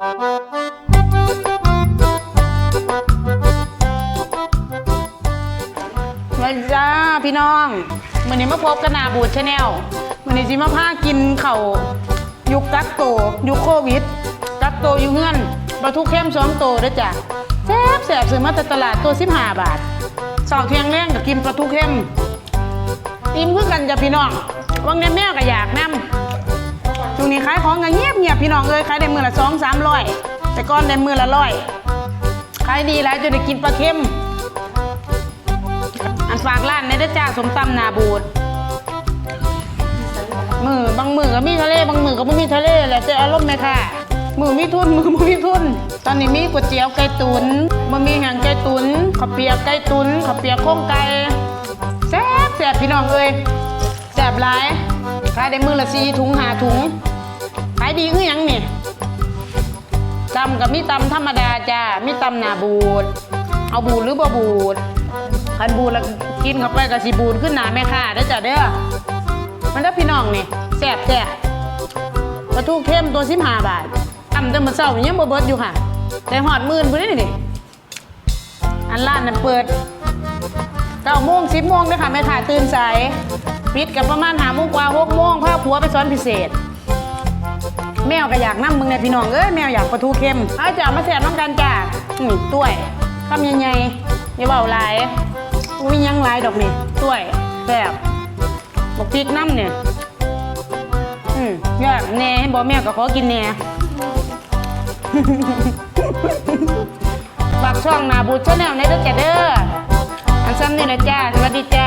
สวัสดีจ้าพี่น้องวันนี้มาพบกันนาบูดชาแนลวันนี้จิมาพากินเข่ายุคกักโตยุคโควิด กักโตอยู่เงื่อนปลาทูเข้มสองโตด้อจ้ะแซ่บแซ่บซื้อมาตตลาดตัวสิบห้าบาทสองเทียงแรงก็กินปลาทูเข้มอิ่มคือกันจ้ะพี่น้องวังในแม่ก็อยากนํช่ายของเงียบเงียบพี่น้องเอ้ยขายได้มือละสองสามร้อยแต่ก่อนได้มือละร้อยขายดีแล้วจนได้กินปลาเค็ม อันฝากร้านในเด้อจ้าสมตำนาบูดมือบางมือก็มีทะเลบางมือก็ไม่มีทะเลแหละแต่อารมณ์ไหมค่ะมือมีทุนมือไม่มีทุน ตอนนี้มีก๋วยเตี๋ยวไก่ตุนบะหมี่แหงไก่ตุนข้าวเปียกไก่ตุนข้าวเปียกโค้งไก่แซ่บแซ่บพี่น้องเอ้ยแซ่บหลายขายได้มือละสี่ถุงหาถุง ดีคือหยังนี่ตำกับมีตำธรรมดาจ้ามีตำหนาบูด เอาบูดหรือบ่บูดคันบูดแล้วกินเข้าไปกับสีบูดขึ้นหนาแม่ค่ะได้อจ้ะเด้อมันได้อพี่น้องนี่แซ่บแซ่บปลาทูเข้มตัวสิบห้าบาททำแต่มาเศร้ายังบ่เบิดอยู่ค่ะ แต่หอดหมื่นพุ่นนี่นี่อันร้านนั้นเปิดเก้าโมงสิบโมงเด้อค่ะแม่ค่ะตื่นสายปิดกับประมาณหาโมงกว่าหกโมงพาผัวไปสอนพิเศษ แมวก็อยากนั่มึงเนี่ยพี่น้องเอ้ยแมวอยากปลาทูเค็มเอาจ้ามาแซ่บน้ำกันจ้าอืมต้วยคำใหญ่ๆอย่าเบาหลายอุ้ยยังหลายดอกนี่ต้วยแซ่บบอกพริกน้ำเนี่ยอืมอยากแน่ให้บอกแมวก็ขอกินแน่ฝากช่องนาบูชแนลในเด้อจ้าเด้ออันซ้ำนี่นะจ้าสวัสดีจ้า